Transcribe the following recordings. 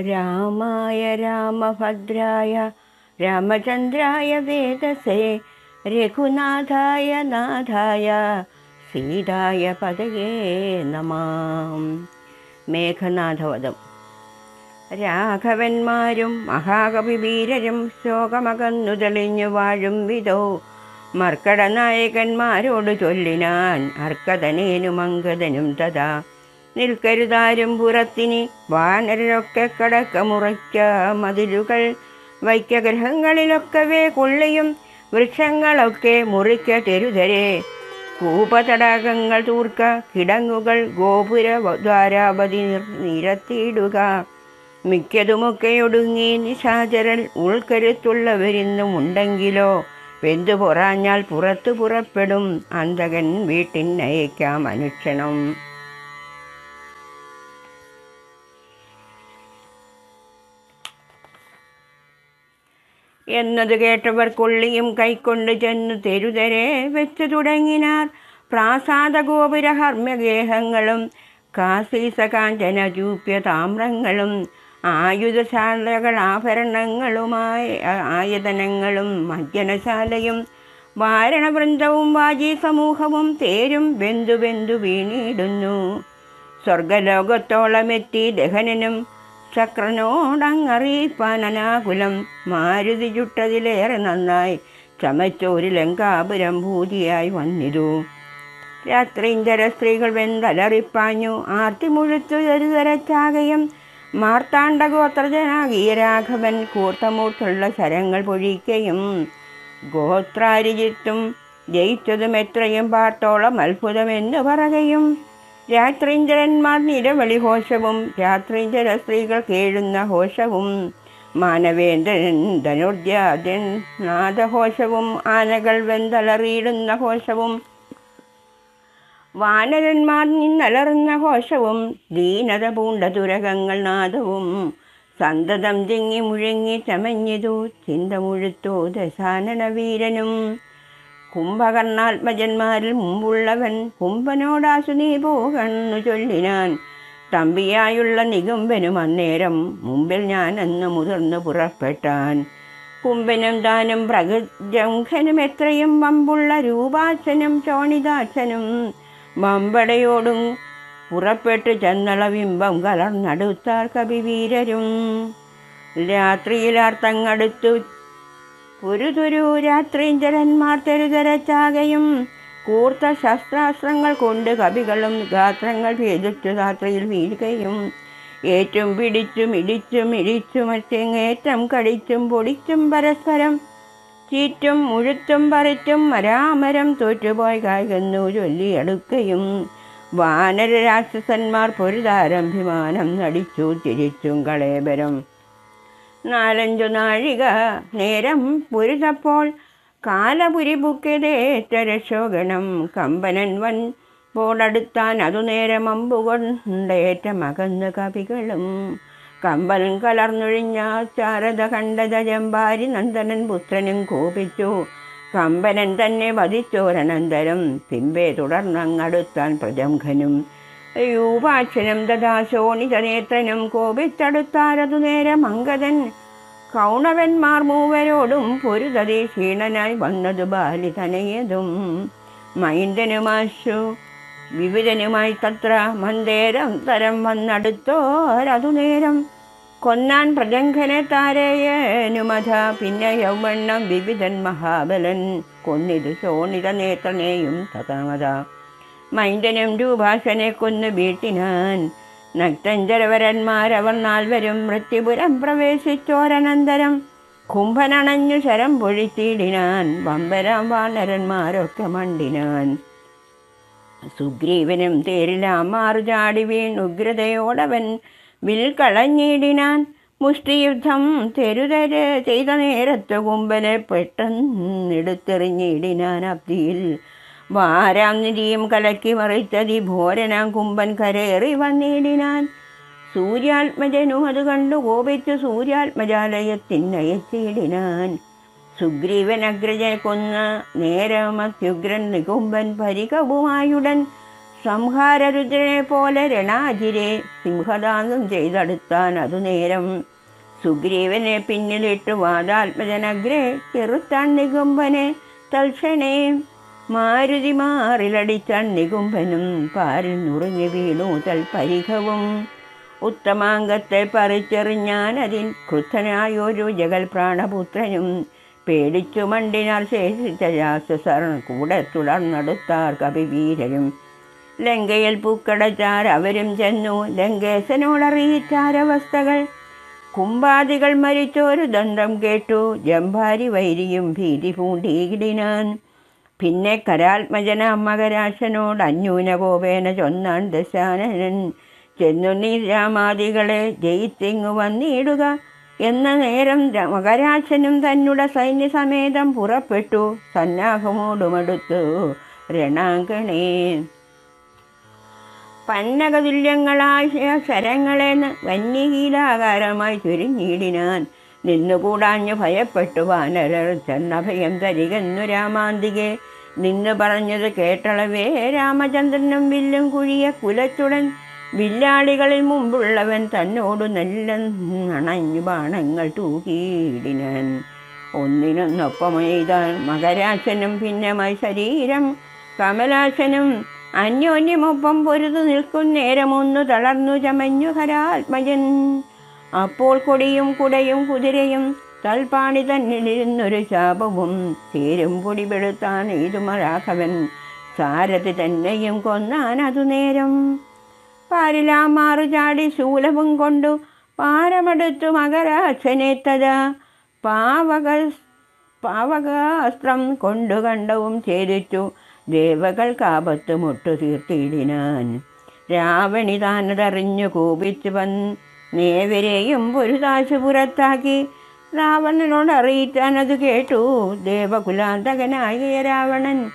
രാമായ രാമഭദ്രായ രാമചന്ദ്രായ വേദസേ രഘുനാഥായ നാഥായ സീതായ പതയേ നമാം. മേഘനാഥവധം. രാഘവന്മാരും മഹാകവി വീരരും ശോകമകന്നു തെളിഞ്ഞു വാഴും വിധോ മർക്കട നായകന്മാരോട് ചൊല്ലിനാൻ അർക്കതനേനും അങ്കദനും തഥാ. നിൽക്കരുതാരും പുറത്തിനി വാനരരൊക്കെ കടക്ക മുറയ്ക്ക മതിലുകൾ. വൈക്യഗ്രഹങ്ങളിലൊക്കെ കൊള്ളിയും വൃക്ഷങ്ങളൊക്കെ മുറിക്ക തെരുതരേ. കൂപതടാകങ്ങൾ തൂർക്ക കിടങ്ങുകൾ ഗോപുര ദ്വാരാപതി നിരത്തിയിടുക. മിക്കതുമൊക്കെ ഒടുങ്ങി നിശാചരൽ ഉൾക്കരുത്തുള്ളവരിന്നും ഉണ്ടെങ്കിലോ വെന്തു പൊറാഞ്ഞാൽ പുറത്തു പുറപ്പെടും അന്തകൻ വീട്ടിനയക്കാം അനുക്ഷണം. എന്നത് കേട്ടവർ കൊള്ളിയും കൈക്കൊണ്ട് ചെന്നു തെരുതരെ വെച്ചു തുടങ്ങിനാർ. പ്രാസാദ ഗോപുര ഹർമ്മഗേഹങ്ങളും കാസീസ കാഞ്ചന ചൂപ്യ താമ്രങ്ങളും ആയുധശാലകൾ ആഭരണങ്ങളുമായ ആയതനങ്ങളും മജ്ജനശാലയും വാരണവൃന്ദവും വാജി സമൂഹവും തേരും ബന്ധു ബന്ധു വീണിടുന്നു. സ്വർഗലോകത്തോളമെത്തി ദഹനനും ചക്രനോടങ്ങറിയിപ്പാൻ അനാകുലം മാരുതി ചുട്ടതിലേറെ നന്നായി ചമച്ചോരി ലങ്കാപുരം ഭൂതിയായി വന്നിതു. രാത്രിഞ്ചര സ്ത്രീകൾ വെന്തലറിപ്പാഞ്ഞു. ആർത്തി മുഴുത്തു തരുതരച്ചാകയും മാർത്താണ്ഡഗോത്രജനാകിയ രാഘവൻ കൂർത്തമൂർത്തുള്ള ശരങ്ങൾ പൊഴിക്കയും ഗോത്രാരിജിത്തും ജയിച്ചതും എത്രയും പാർത്തോളം അത്ഭുതമെന്ന് പറയുകയും രാത്രീന്ദ്രന്മാർ നിരവളി ഘോഷവും രാത്രീന്ദ്ര സ്ത്രീകൾ കേഴുന്ന ഘോഷവും മാനവേന്ദ്രൻ ധനുർജാതൻ നാദഘോഷവും ആനകൾ വെന്തലറിയിടുന്ന ഘോഷവും വാനരന്മാർ നിന്നലറുന്ന ഘോഷവും ദീനത പൂണ്ട തുരകങ്ങൾ നാദവും സന്തതം തിങ്ങി മുഴങ്ങി ചമഞ്ഞതു ചിന്ത മുഴുത്തോ ദശാനന വീരനും കുംഭകർണാത്മജന്മാരിൽ മുമ്പുള്ളവൻ കുംഭനോടാസുനി നീ പോകണ്ണു ചൊല്ലിനാൻ തമ്പിയായുള്ള നികുംബനും അന്നേരം മുമ്പിൽ ഞാൻ അന്ന് മുതിർന്നു പുറപ്പെട്ടാൻ. കുംഭനും താനും പ്രകൃജംഘനും എത്രയും വമ്പുള്ള രൂപാച്ഛനും ചോണിതാച്ഛനും വമ്പടയോടും പുറപ്പെട്ട് ചെന്നളവിംബം കലർന്നടുത്താർ കവിവീരരും രാത്രിയിലാർത്തങ്ങടുത്തു പുരുതുരു ജലന്മാർ തെരുതരച്ചാകയും കൂർത്ത ശസ്ത്രാസ്ത്രങ്ങൾ കൊണ്ട് കവികളും ഗാത്രങ്ങൾ ഭേദിച്ചു രാത്രിയിൽ വീഴുകയും. ഏറ്റും പിടിച്ചും ഇടിച്ചും ഇടിച്ചും മറ്റേങ്ങേറ്റം കടിച്ചും പൊടിച്ചും പരസ്പരം ചീറ്റും മുഴുത്തും പറിച്ചും മരാമരം തോറ്റുപോയി കായ്കന്നു ചൊല്ലിയെടുക്കയും. വാനര രാക്ഷസന്മാർ പൊരുതാരംഭിമാനം നടിച്ചു തിരിച്ചും കളേബരം. നാലഞ്ചു നാഴിക നേരം പുരിതപ്പോൾ കാലപുരി തരശോകണം. കമ്പനൻ വൻ പോടടുത്താൻ അതു നേരം അമ്പുകൊണ്ടേറ്റ മകന്ന് കവികളും. കമ്പൻ കലർന്നൊഴിഞ്ഞ ചാരത കണ്ടത ജമ്പാരി നന്ദനൻ പുത്രനും കോപിച്ചു. കമ്പനൻ തന്നെ വധിച്ചോരനന്തരം. പിമ്പെ തുടർന്നങ്ങടുത്താൻ പ്രജംഘനും. യൂപാക്ഷനും തഥാ ശോണിതനേത്രനും കോപിച്ചടുത്താരതു നേരം അങ്കദൻ കൗണവന്മാർ മൂവരോടും പൊരുതതി ക്ഷീണനായി വന്നതു ബാലി തനയതും മൈന്ദനുമാശു വിവിധനുമായി തത്ര മന്ദേരം തരം വന്നടുത്തോരതു നേരം. കൊന്നാൻ പ്രജംഘനെ താരേയനുമധ പിന്നെ യൗവണ്ണം വിവിധൻ മഹാബലൻ. കൊന്നിത് ശോണിത നേത്രനെയും തഥാമത മൈന്ദനും രൂപാശനെ കൊന്നു വീട്ടിനാൻ നക്തഞ്ചരവരന്മാരവർ നാൽവരും മൃത്യുപുരം പ്രവേശിച്ചോരനന്തരം. കുംഭനണഞ്ഞു ശരം പൊഴിച്ചിടിനാൻ. വമ്പരാം വാനരന്മാരൊക്കെ മണ്ടിനാൻ. സുഗ്രീവനും തേരിലാം മാറുചാടി വീൺ ഉഗ്രതയോടവൻ വിൽ കളഞ്ഞിടിനാൻ. മുഷ്ടിയുദ്ധം തെരുതര ചെയ്ത നേരത്ത് കുമ്പനെ പെട്ടെന്നെടുത്തെറിഞ്ഞിടിനാൻ അബ്ദിയിൽ വാരാം നിധിയും കലക്കി മറിച്ചതി ഭോരനാം കുമ്പൻ കരേറി വന്നിടിനാൻ. സൂര്യാത്മജനു അത് കണ്ടു കോപിച്ചു സൂര്യാത്മജാലയത്തിനയച്ചിടിനാൻ സുഗ്രീവൻ അഗ്രജനെ കൊന്ന നേരമത്യുഗ്രൻ നികുംബൻ പരികവുമായുടൻ. സംഹാരരുദ്രനെ പോലെ രണാജിരെ സിംഹദാനം ചെയ്തെടുത്താൻ അതു നേരം. സുഗ്രീവനെ പിന്നിലിട്ട് വാദാത്മജനഗ്രേ ചെറുത്താൻ നികുംബനെ തൽക്ഷണേ മാരുതി മാറിലടിച്ചണ്ണികുംഭനും പാരിൽ നുറുങ്ങി വീണു തൽപരിഘവും ഉത്തമാംഗത്തെ പറിച്ചെറിഞ്ഞാൻ അതിൽ ക്രുദ്ധനായൊരു ജഗൽ പ്രാണപുത്രനും പേടിച്ചു മണ്ടിനാൽ ശേഷിച്ച രാസസർ കൂടെ തുടർന്നെടുത്താർ കവിവീരരും. ലങ്കയിൽ പൂക്കടച്ചാർ അവരും ചെന്നു. ലങ്കേശനോടറിയിച്ചാരവസ്ഥകൾ. കുമ്പാദികൾ മരിച്ചൊരു ദന്തം കേട്ടു. ജംഭാരി വൈരിയും ഭീതി പൂണ്ടിയിടിനാൻ. പിന്നെ കരാത്മജന മകരാശനോട് അന്യൂന കോപേന ചൊന്നാൻ ദശാനനൻ. ചെന്നു നീ രാമാദികളെ ജയിത്തിങ്ങു വന്നിടുക. എന്ന നേരം മകരാശനും തന്നുടെ സൈന്യസമേതം പുറപ്പെട്ടു. സന്നാഹമോടുമടുത്തു. രണാങ്കണേ പന്നകതുല്യങ്ങളായ ശരങ്ങളെന്ന് വന്യഹീലാകാരമായി ചുരുങ്ങിയിടിനാൻ നിന്നുകൂടാഞ്ഞു ഭയപ്പെട്ടു വാനരർ ചെന്നഭയം തരികെന്നു രാമാന്തികെ. നിന്ന് പറഞ്ഞത് കേട്ടളവേ രാമചന്ദ്രനും വില്ലും കുഴിയ കുലച്ചുടൻ വില്ലാളികളിൽ മുമ്പുള്ളവൻ തന്നോട് നല്ല നണഞ്ഞു ബാണങ്ങൾ തൂക്കിയിടിനൻ ഒന്നിനൊന്നൊപ്പമെയ്താൻ മകരാശനും ഭിന്നമായി ശരീരം കമലാശനും അന്യോന്യമൊപ്പം പൊരുതു നിൽക്കും നേരമൊന്നു തളർന്നു ചമഞ്ഞു ഹരാത്മജൻ. അപ്പോൾ കൊടിയും കുടയും കുതിരയും തൽപ്പാണി തന്നിലിരുന്നൊരു ശാപവും തീരും പൊടി പെടുത്താൻ ഇതുമരാഘവൻ സാരഥി തന്നെയും കൊന്നാൻ അതു നേരം. പാരിലാമാറു ചാടി ശൂലവും കൊണ്ടു പാരമെടുത്തു മകരാശനെത്തത പാവക പാവകാസ്ത്രം കൊണ്ടു കണ്ടവും ഛേദിച്ചു ദേവകൾക്കാപത്ത് മുട്ടു തീർത്തിയിടിനാൻ രാവണി താനതറിഞ്ഞു കോപിച്ചു വന്ന് നേവരെയും ഒരു താശു പുറത്താക്കി. രാവണനോട് അറിയിച്ചാൻ അത് കേട്ടു. ദേവകുലാന്തകനായ രാവണൻ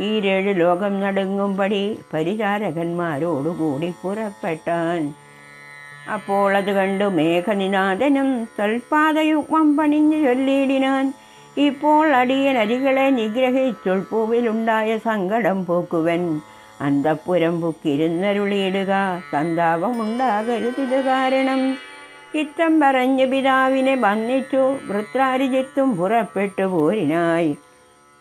ഈരേഴ് ലോകം നടുങ്ങുംപടി പരിചാരകന്മാരോടുകൂടി പുറപ്പെട്ടാൻ അപ്പോൾ അത് കണ്ടു മേഘനിനാഥനും തൽപാദയുഗ്മം പണിഞ്ഞു ചൊല്ലിയിടിനാൻ. ഇപ്പോൾ അടിയൻ അരികളെ നിഗ്രഹിച്ചുൾപ്പൂവിലുണ്ടായ സങ്കടം പോക്കുവൻ. അന്തപ്പുരം പുക്കിരുന്നരുളിയിടുക. സന്താപമുണ്ടാകരുതിത് കാരണം. ചിത്തം പറഞ്ഞ് പിതാവിനെ വന്നിച്ചു വൃത്രാരിജിത്തും പുറപ്പെട്ടു പോരിനായി.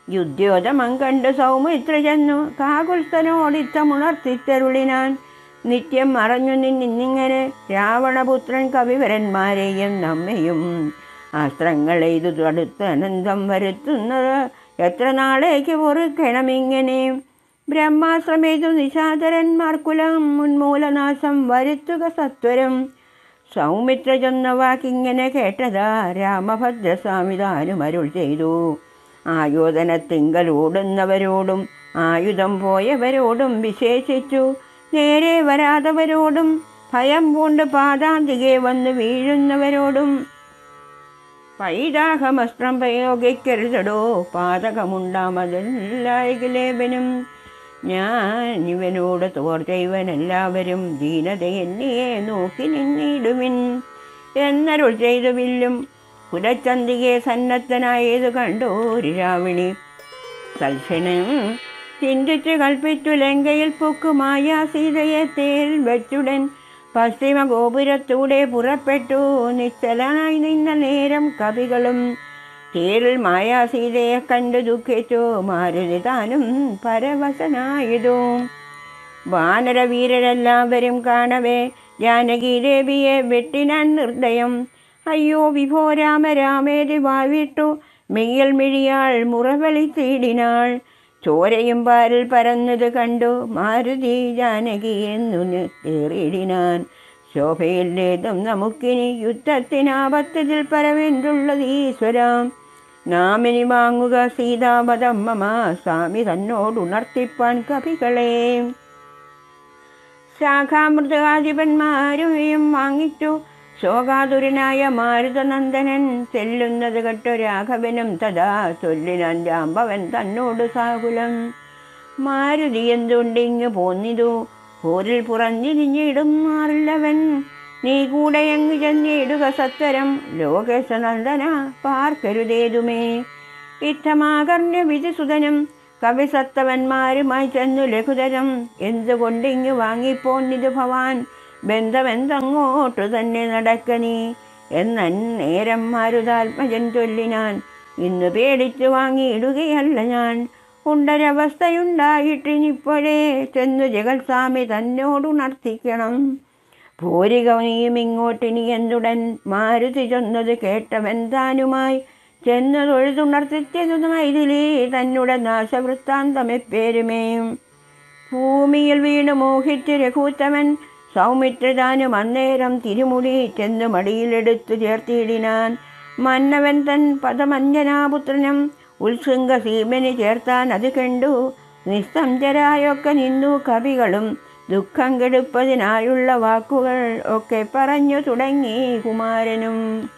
യുദ്ധ്യോധമം കണ്ട് സൗമിത്ര ചെന്നു. കാകുൽസനോടിത്തമുണർത്തിത്തരുളിനാൻ. നിത്യം മറഞ്ഞു നിന്നിങ്ങനെ രാവണപുത്രൻ കവിവരന്മാരെയും നമ്മയും അസ്ത്രങ്ങൾ ഇത് തടുത്ത് അനന്തം വരുത്തുന്നത്. എത്ര നാളേക്ക് പൊറുക്കണമിങ്ങനെ? ബ്രഹ്മാശ്രമേതു നിശാചരന്മാർക്കുലം ഉന്മൂലനാശം വരുത്തുക സത്വരം. സൗമിത്ര ചെന്ന വാക്കിങ്ങനെ കേട്ടതാ രാമഭദ്രസ്വാമി താനും അരുൾ ചെയ്തു. ആയോധന ഓടുന്നവരോടും ആയുധം പോയവരോടും വിശേഷിച്ചു. നേരെ വരാതവരോടും ഭയം പൂണ്ട് പാതാന്തികെ വന്ന് വീഴുന്നവരോടും പൈതാഹമസ്ത്രം പ്രയോഗിക്കരുതടോ. പാതകമുണ്ടാമതെല്ലായിലേവനും ഞാൻ ഇവനോട് തോർച്ച എല്ലാവരും ദീനത നോക്കി നിന്നിടുവിൻ. എന്നരുൾ ചെയ്തു വില്ലും കുലച്ചന്തികെ സന്നദ്ധനായത് കണ്ടോരു രാവിണി തൽക്ഷണം ചിന്തിച്ചു കൽപ്പിച്ചു ലങ്കയിൽ പൊക്കുമായ സീതയെ തേൽ വെച്ചുടൻ. പശ്ചിമ ഗോപുരത്തൂടെ പുറപ്പെട്ടു നിശ്ചലനായി നിന്ന നേരം കവികളും തേരിൽ മായാസീതയെ കണ്ടു ദുഃഖിച്ചു. മാരുതി താനും പരവശനായതു. വാനരവീരരെല്ലാവരും കാണവേ ജാനകി ദേവിയെ വെട്ടിനാൻ നിർദ്ദയം. അയ്യോ വിഭോ രാമ രാമേതി വാവിട്ടു. മെയ്യൽ മിഴിയാൾ മുറവളി തീടിനാൾ. ചോരയും പാരിൽ പരന്നത് കണ്ടു. മാരുതി ജാനകി എന്നു തേറിയിടിനാൻ ശോഭയില്ലേതും നമുക്കിനി യുദ്ധത്തിനാപത്തതിൽ പരമെന്തുള്ളത് ഈശ്വരാം. നാമിനി വാങ്ങുക മമ സ്വാമി തന്നോടുണർത്തിപ്പാൻ കവികളെ. ശാഖാമൃതാധിപന്മാരുമെയും വാങ്ങിച്ചു. ശോകാതുരനായ മാരുതനന്ദനൻ ചെല്ലുന്നത് കെട്ടു രാഘവനും തഥാ ചൊല്ലിനാൻ ജാമ്പവൻ തന്നോട് സാകുലം. മാരുതി എന്തുണ്ടിങ്ങ് പോന്നിതു? പോരിൽ പുറഞ്ഞിരിഞ്ഞിടും മാറില്ലവൻ. നീ കൂടെ എങ്ങ് ചെന്നിടുക സത്വരം. ലോകേശനന്ദന പാർക്കരുതേതുമേ. ഇഷ്ടമാകർണ്യ വിധിസുതനും. കവിസത്തവന്മാരുമായി ചെന്നു ലഘുതരം. എന്തുകൊണ്ടിങ്ങു വാങ്ങിപ്പോന്നിതു ഭവാൻ? ബന്ധമെന്തങ്ങോട്ടു തന്നെ നടക്കനീ എന്നൻ നേരം മാരുതാത്മജൻ ചൊല്ലിനാൻ. ഇന്ന് പേടിച്ചു വാങ്ങിയിടുകയല്ല ഞാൻ. ഉണ്ടൊരവസ്ഥയുണ്ടായിട്ടിനിപ്പോഴേ ചെന്നു ജഗത്സ്വാമി തന്നോടുണർത്തിക്കണം. ഭൂരിക നീയും ഇങ്ങോട്ടിനി എന്തുടൻ? മാരുതി ചെന്നത് കേട്ടവൻ താനുമായി ചെന്നു തന്നുടൻ തന്നുടെ നാശവൃത്താന്തമെപ്പേരുമേയും ഭൂമിയിൽ വീണ് മോഹിച്ച് രഘൂത്തമൻ സൗമിത്രദാനും അന്നേരം തിരുമുടി ചെന്നു മടിയിലെടുത്തു ചേർത്തിയിടിനാൻ മന്നവൻ തൻ പദമഞ്ജനാപുത്രനും ഉത്സൃംഗ സീമന് ചേർത്താൻ അത് കണ്ടു. നിസ്സംജരായൊക്കെ നിന്നു കവികളും ദുഃഖം കെടുപ്പതിനായുള്ള വാക്കുകൾ ഒക്കെ പറഞ്ഞു തുടങ്ങി കുമാരനും.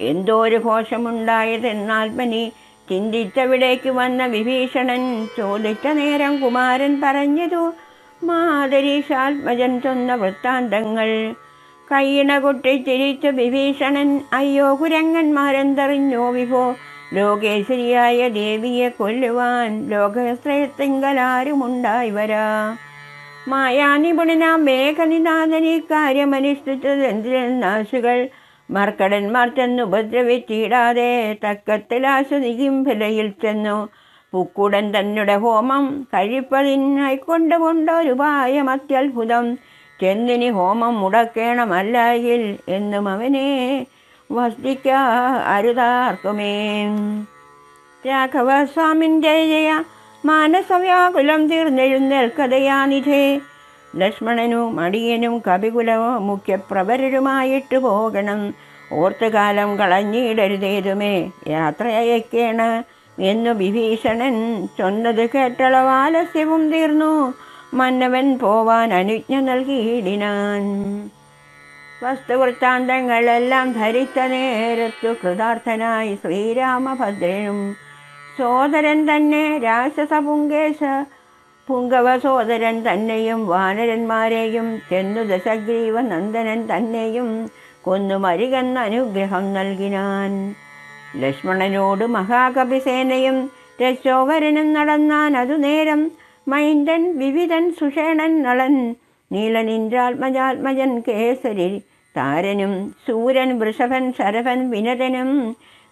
എന്തോരു ഘോഷമുണ്ടായതെന്നാത്മനി ചിന്തിച്ചവിടേക്ക് വന്ന വിഭീഷണൻ ചോദിച്ച നേരം കുമാരൻ പറഞ്ഞതു മാതരീഷാത്മജൻ ചൊന്ന വൃത്താന്തങ്ങൾ കൈയിണ കൊട്ടി തിരിച്ച വിഭീഷണൻ അയ്യോ കുരങ്ങന്മാരെന്തറിഞ്ഞോ വിഭോ? ലോകേശ്വരിയായ ദേവിയെ കൊല്ലുവാൻ ലോകശ്രയത്തിങ്കലാരുമുണ്ടായി വരാ. മായാനിപുണനാം മേഘനിനാഥനി കാര്യമനുഷ്ഠിച്ചതെന്തിനാശുകൾ മർക്കടന്മാർ ചെന്നു ഉപദ്രവിച്ചിടാതെ തക്കത്തിലാശു നികിംഫലയിൽ ചെന്നു. പുക്കുടൻ തന്നെ ഹോമം കഴിപ്പതിനായി കൊണ്ടുകൊണ്ടൊരുപായം അത്യത്ഭുതം. ചെന്നിനി ഹോമം മുടക്കേണമല്ലായിൽ എന്നും അവനെ വസ്തിക്ക അരുതാർക്കുമേ. രാഘവസ്വാമിൻ ജയ മാനസവ്യാകുലം തീർന്നെഴുന്നേൽക്കതയാനിധേ ലക്ഷ്മണനും മടിയനും കവികുലവും മുഖ്യപ്രവരരുമായിട്ട് പോകണം. ഓർത്തുകാലം കളഞ്ഞിടരുതേതുമേ യാത്ര അയക്കേണ എന്നു വിഭീഷണൻ ചൊന്നത് കേട്ടളവ് ആലസ്യവും തീർന്നു. മന്നവൻ പോവാൻ അനുജ്ഞ നൽകിയിടിനാൻ. വസ്തുവൃത്താന്തങ്ങളെല്ലാം ധരിച്ച നേരത്തു കൃതാർത്ഥനായി ശ്രീരാമഭദ്രനും സോദരൻ തന്നെ രാക്ഷസ പുങ്കേശ പുങ്കവ സോദരൻ തന്നെയും വാനരന്മാരെയും ചെന്നു ദശഗ്രീവ നന്ദനൻ തന്നെയും കൊന്നു മരികെന്ന അനുഗ്രഹം നൽകിനാൻ. ലക്ഷ്മണനോട് മഹാകപിസേനയും രശോവരനും നടന്നാൻ അതു നേരം മൈന്ദൻ വിവിധൻ സുഷേണൻ നളൻ നീലനിന്ദ്രാത്മജാത്മജൻ കേസരി താരനും സൂരൻ വൃഷഭൻ ശരഭൻ വിനരനും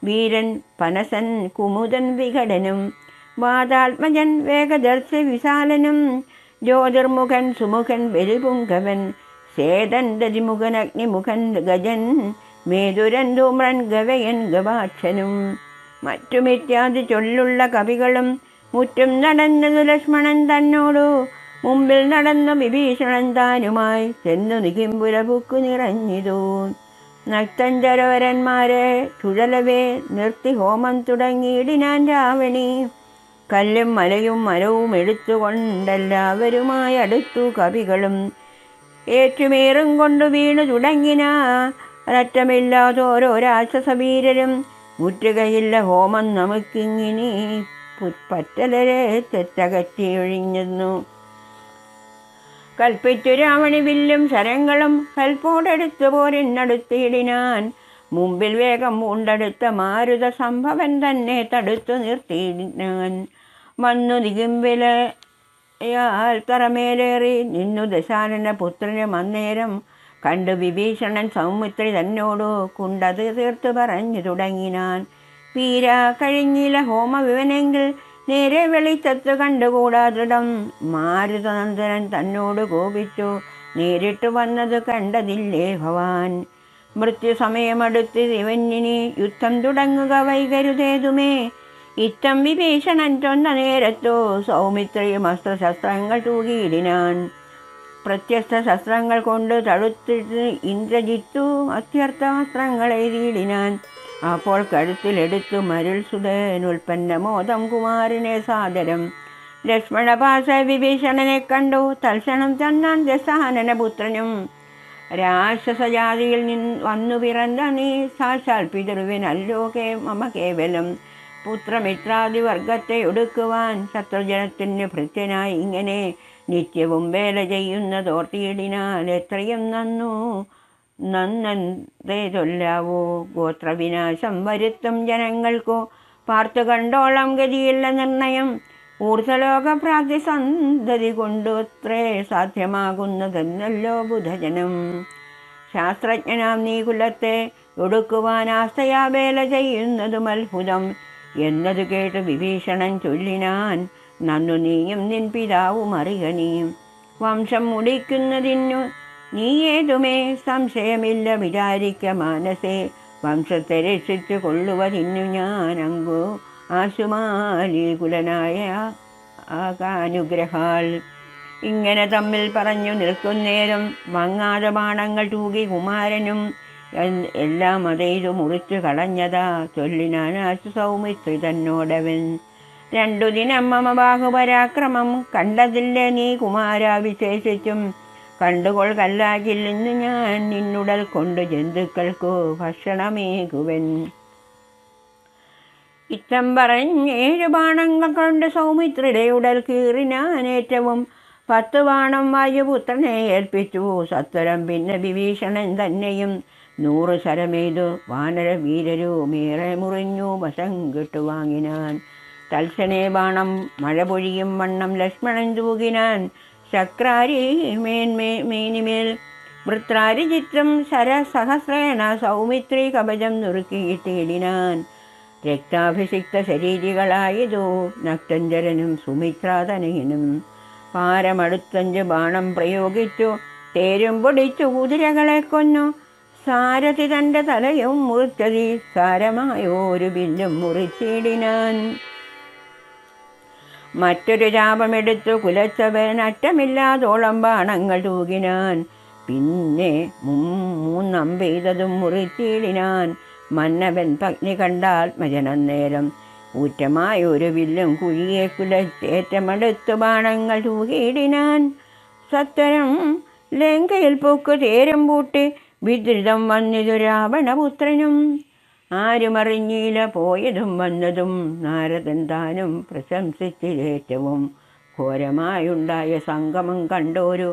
വീരൻ പനസൻ കുമുദൻ വിഘടനും വാതാത്മജൻ വേഗദർശ വിശാലനും ജ്യോതിർമുഖൻ സുമുഖൻ വെരുപുങ്കവൻ സേതൻ രതിമുഖൻ അഗ്നിമുഖൻ ഗജൻ മേതുരൻ ധൂമ്രൻ ഗവയൻ ഗവാക്ഷനും. മറ്റുമിത്യാദി ചൊല്ലുള്ള കവികളും മുറ്റും നടന്നതു ലക്ഷ്മണൻ തന്നോടു മുമ്പിൽ നടന്നു വിഭീഷണൻ താനുമായി ചെന്നു നികിമ്പുര പൂക്കു നിറഞ്ഞിതു. നക്തഞ്ചരവരന്മാരെ ചുഴലവേ നിർത്തി ഹോമം തുടങ്ങിയിടിനാൻ രാവണി. കല്ലും മലയും മരവും എടുത്തുകൊണ്ടെല്ലാവരുമായി അടുത്തു കവികളും ഏറ്റുമേറും കൊണ്ടു വീണു തുടങ്ങിന. അറ്റമില്ലാതോരോ രാക്ഷസവീരരും മുറ്റുകയില്ല ഹോമം നമുക്കിങ്ങിനി പറ്റലരെ തെറ്റകറ്റി ഒഴിഞ്ഞെന്നു കൽപ്പിച്ചു രാവണി വില്ലും ശരങ്ങളും കൽപ്പോടെടുത്തു പോരെന്നടുത്തിയിടിനാൻ മുമ്പിൽ വേഗം ഉണ്ടെടുത്ത മാരുത സംഭവൻ തന്നെ തടുത്തു നിർത്തിയിടിനാൻ. വന്നു നികിമ്പിലയാൽ തറമേലേറി നിന്നു ദശാനന പുത്രനും അന്നേരം കണ്ടു വിഭീഷണൻ സൗമിത്രി തന്നോടു കുണ്ടത് തീർത്തു പറഞ്ഞു തുടങ്ങിനാൻ. വീര കഴിഞ്ഞില്ല ഹോമവിവനെങ്കിൽ നേരെ വെളിച്ചത്ത് കണ്ടുകൂടാതിടം മാരുതനന്ദനൻ തന്നോട് കോപിച്ചു. നേരിട്ട് വന്നത് കണ്ടതില്ലേ ഭവാൻ. മൃത്യുസമയമടുത്ത് ശിവന്യനെ യുദ്ധം തുടങ്ങുക വൈകരുതേതുമേ. ഇത്തം വിഭീഷണൻ ചൊന്ന നേരത്തോ സൗമിത്രയും അസ്ത്രശസ്ത്രങ്ങൾ തൂകിയിടിനാൻ. പ്രത്യസ്ത ശസ്ത്രങ്ങൾ കൊണ്ട് തടുത്തിട്ട് ഇന്ദ്രജിത്തു അത്യർത്ഥ വസ്ത്രങ്ങൾ എഴുതിയിടിനാൻ. അപ്പോൾ കഴുത്തിലെടുത്തു മരുൾ ഉൽപ്പന്ന മോദം കുമാരനെ സാദരം. ലക്ഷ്മണപാസ വിഭീഷണനെ കണ്ടു. തൽക്ഷണം തന്നാൻ ദശാനന പുത്രനും. രാക്ഷസജാതിയിൽ നിന്ന് വന്നു പിറന്ന നീ സാക്ഷാൽ പിതൃവിനല്ലോ കേ മമ കേവലം. പുത്രമിത്രാദിവർഗത്തെ ഒടുക്കുവാൻ ശത്രുജനത്തിന് ഭൃത്യനായി ഇങ്ങനെ നിത്യവും വേല ചെയ്യുന്നതോർത്തിയിടിനാൽ എത്രയും നന്നു. നന്നന്തേ ചൊല്ലാവോ? ഗോത്രവിനാശം വരുത്തും ജനങ്ങൾക്കോ. പാർത്തു കണ്ടോളം ഗതിയില്ല നിർണയം. ഊർധലോക പ്രാഗ്തി സന്തതി കൊണ്ടു അത്രേ സാധ്യമാകുന്നതെന്നല്ലോ ബുധജനം. ശാസ്ത്രജ്ഞനാം നീ കുലത്തെ ഒടുക്കുവാൻ ആസ്തയാ വേല ചെയ്യുന്നതും അത്ഭുതം. എന്നത് കേട്ട് വിഭീഷണൻ ചൊല്ലിനാൻ നന്നു നീയും നിൻ പിതാവും അറിയണീയും വംശം മുടിക്കുന്നതിനു നീ ഏതുമേ സംശയമില്ല വിചാരിക്ക മാനസേ. വംശത്തെ രക്ഷിച്ചു കൊള്ളുവതിന്നു ഞാനങ്കു ആശുമാലീകുലനായ ആശുമാലി കുലനായ ആകാനുഗ്രഹാൽ. ഇങ്ങനെ തമ്മിൽ പറഞ്ഞു നിൽക്കുന്നേരം മങ്ങാതെ ബാണങ്ങൾ തൂകി കുമാരനും എല്ലാം അതേതു മുറിച്ചു കളഞ്ഞതാ ചൊല്ലിനാൻ ആശു സൗമിത്രി തന്നോടവൻ രണ്ടു ദിനം മമ ബാഹുപരാക്രമം കണ്ടതില്ലേ നീ കുമാര വിശേഷിച്ചും കണ്ടുകൊൾ നിന്ന് ഞാൻ നിന്നുടൽ കൊണ്ട് ജന്തുക്കൾക്കു ഭക്ഷണമേകുവൻ. ഇത്തം ഏഴ് ബാണങ്ങൾ കൊണ്ട് സൗമിത്രിയുടെ ഉടൽ കീറി ഞാൻ ഏറ്റവും പത്ത് ബാണം വായുപുത്രനെ ഏൽപ്പിച്ചു. സത്വരം പിന്നെ വിഭീഷണൻ തന്നെയും നൂറ് ശരമേതു വാനര വീരരുമേറെ മുറിഞ്ഞു വശം കെട്ടുവാങ്ങിനാൻ തൽക്ഷണേ ബാണം മഴ പൊഴിയും വണ്ണം ലക്ഷ്മണൻ തൂകിനാൻ ശക്രാരി മേന്മേ മേനിമേൽ. വൃത്രാരി ചിത്രം ശരസഹസ്രേണ സൗമിത്രി കവചം നുറുക്കിയിട്ടിടിനാൻ രക്താഭിഷിക്ത ശരീരികളായതു നക്തഞ്ചരനും സുമിത്രാതനയനും. പാരമടുത്തഞ്ച് ബാണം പ്രയോഗിച്ചു തേരും പൊടിച്ചു കുതിരകളെ കൊന്നു. സാരഥി തന്റെ തലയും മുറിച്ചതി സാരമായോരു ബില്ലും മുറിച്ചിടിനാൻ. മറ്റൊരു ചാപമെടുത്തു കുലച്ചവൻ അറ്റമില്ലാതോളം ബാണങ്ങൾ തൂകിനാൻ. പിന്നെ മൂന്നം പെയ്തതും മുറിച്ചിടിനാൻ. മന്നവൻ പഗ്നി പത്നി കണ്ടാത്മജനന്നേരം ഊറ്റമായ ഒരു വില്ലും കുഴിയെ കുലച്ചേറ്റമെടുത്തു ബാണങ്ങൾ തൂകിയിടിനാൻ. സത്വരം ലങ്കയിൽ പൊക്കു തേരം പൂട്ടി വിദ്രിതം വന്നിതു രാവണപുത്രനും. ആരുമറിഞ്ഞില്ല പോയതും വന്നതും നാരദൻ താനും പ്രശംസിച്ചിലേറ്റവും ഘോരമായുണ്ടായ സംഗമം കണ്ടോരു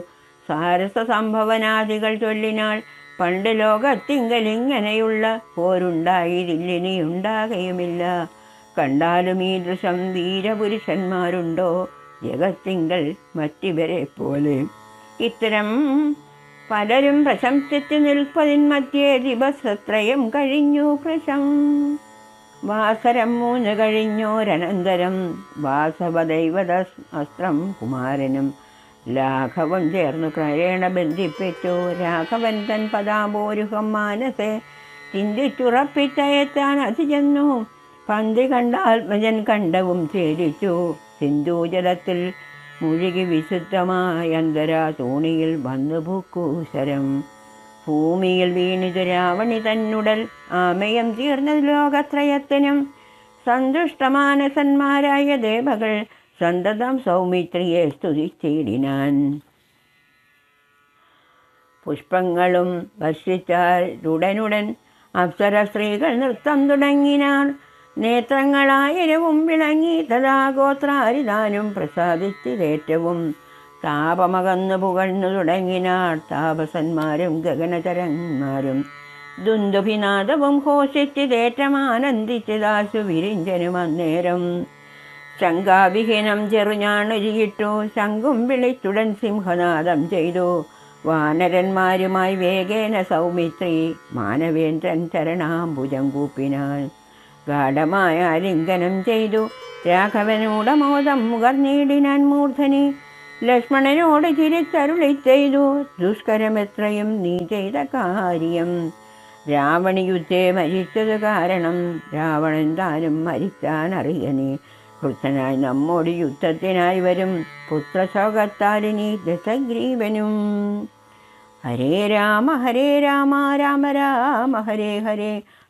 സാരസ സംഭവനാദികൾ ചൊല്ലിനാൾ പണ്ട് ലോകത്തിങ്കലിങ്ങനെയുള്ള പോരുണ്ടായതില്ലിനി ഉണ്ടാകുകയുമില്ല കണ്ടാലും ഈ ദൃശം ധീരപുരുഷന്മാരുണ്ടോ? ജഗത്തിങ്കൽ മറ്റിവരെ പോലെ. ഇത്തരം പലരും പ്രശംസിച്ചു നിൽപ്പതിൻ മധ്യേ ദിവസത്രയം കഴിഞ്ഞു പ്രശം. വാസരം മൂന്ന് കഴിഞ്ഞോരനന്തരം വാസവദൈവത അസ്ത്രം കുമാരനും ലാഘവം ചേർന്നു കരേണ ബന്ധിപ്പിച്ചു. രാഘവൻ തൻ പദാപോരുഹം മാനസെ ചിന്തിച്ചുറപ്പിച്ചയത്താൻ അതിചെന്നു പന്തി കണ്ട ആത്മജൻ കണ്ടവും ഛേദിച്ചു. സിന്ധൂജലത്തിൽ മുഴുകി വിശുദ്ധമായ അന്തരാ തോണിയിൽ വന്നു പൂക്കൂശരം ഭൂമിയിൽ വീണിതു രാവണി തന്നുടൽ ആമയം തീർന്ന ലോകത്രയത്തിനും സന്തുഷ്ടമാനസന്മാരായ ദേവകൾ സന്തതം സൗമിത്രിയെ സ്തുതിച്ചിടിനാൻ. പുഷ്പങ്ങളും വർഷിച്ചാൽ ഉടനുടൻ അപ്സര സ്ത്രീകൾ നൃത്തം തുടങ്ങിനാർ നേത്രങ്ങളായിരവും വിളങ്ങി തഥാഗോത്രാരിതാനും പ്രസാദിച്ചിലേറ്റവും. താപമകന്നു പുകഴ്ന്നു തുടങ്ങിനാർ താപസന്മാരും ഗഗനതരന്മാരും ദുന്ദുഭിനാദവും ഘോഷിച്ചതേറ്റമാനന്ദിച്ചതാശു വിരിഞ്ചനും അന്നേരം. ശങ്കാവിഹീനം ചെറുഞാണൊരുകിട്ടു ശങ്കും വിളിച്ചുടൻ സിംഹനാദം ചെയ്തു. വാനരന്മാരുമായി വേഗേന സൗമിത്രി മാനവേന്ദ്രൻ ചരണാംബുജം കൂപ്പിനാൻ ഗാഠമായ ലിംഗനം ചെയ്തു. രാഘവനോടമോദം മുകർന്നീടിനാൻ മൂർധനി. ലക്ഷ്മണനോട് ചിരിച്ചരുളി ചെയ്തു. ദുഷ്കരമെത്രയും നീ ചെയ്ത കാര്യം. രാവണി യുദ്ധേ മരിച്ചത് കാരണം രാവണൻ താനും മരിച്ചാൻ അറിയണേ കൃഷ്ണനായി നമ്മോട് യുദ്ധത്തിനായി വരും. പുത്രശോകത്താലിനി ദശഗ്രീവനും. ഹരേ രാമ ഹരേ രാമ രാമ രാമ ഹരേ ഹരേ.